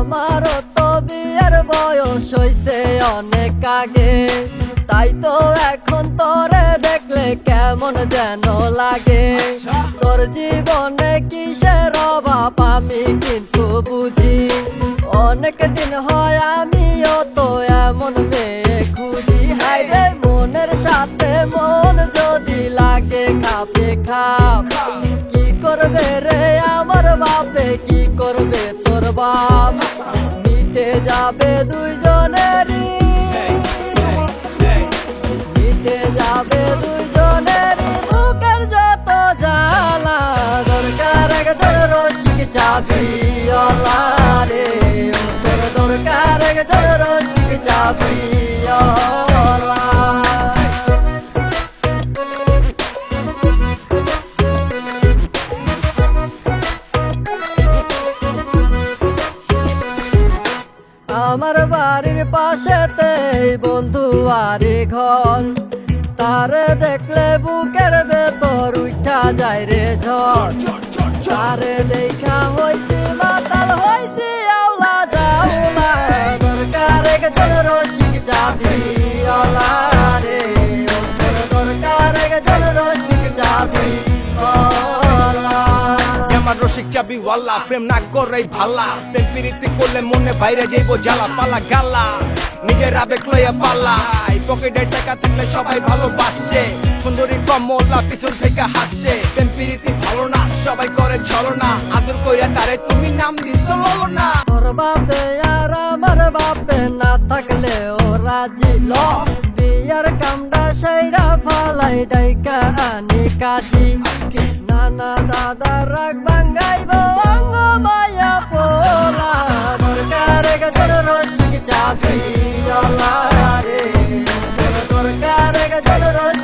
আমারও তো বিয়ের বয়স হইছে অনেক আগে। তাই তো এখন তোরে দেখলে কেমন যেন লাগে। তোর জীবনে কিসের অভাব আমি কিন্তু বুঝি। অনেক দিন হয় আমিও তো এমন মেয়ে খুঁজি। হাই রে মনের সাথে মন যদি লাগে খাপে। খাপ। কি করবে রে আমার বাপে? কি বাপ, মিটে যাবে দুইজনেরই। মিটে যাবে দুইজনেরই বুকের যত জ্বালা। দরকার একজন রসিক চাবি অলা রে দরকার একজন রসিক চাবি আমার বাড়ির পাশেতে বন্ধু আরে ঘর। তার দেখলে বুকের ভেতর উঠা যায় রে ঝড়। তারে দেখা হয়েছে মাতাল হইছি রসিক চাবি ওয়াল্লা প্রেম না করাই ভালা প্রেম প্রীতি করলে মনে বাইরে যাইবো জ্বালা পালা গালা নিজের আবেগ লইয়া পালা এই পকেটে টাকা থাকলে সবাই ভালোবাসে সুন্দরী কমলা পিছন থেকে হাসছে। প্রেম প্রীতি ভালো না সবাই করে ছলনা আদর কইরা তারে তুমি নাম দিছ না। তোর বাপে আর আমার বাপে না থাকলে ও রাজি ল। বিয়ার কামটা সেইরা ফালাই ডাইকা আনি কাজি। আজকে নানা দাদা রাগ বাঙ্গাইব অঙ্গ মায়া পোলা দরকার একজন রসিক চাবি অলা রে। দরকার একজন রসিক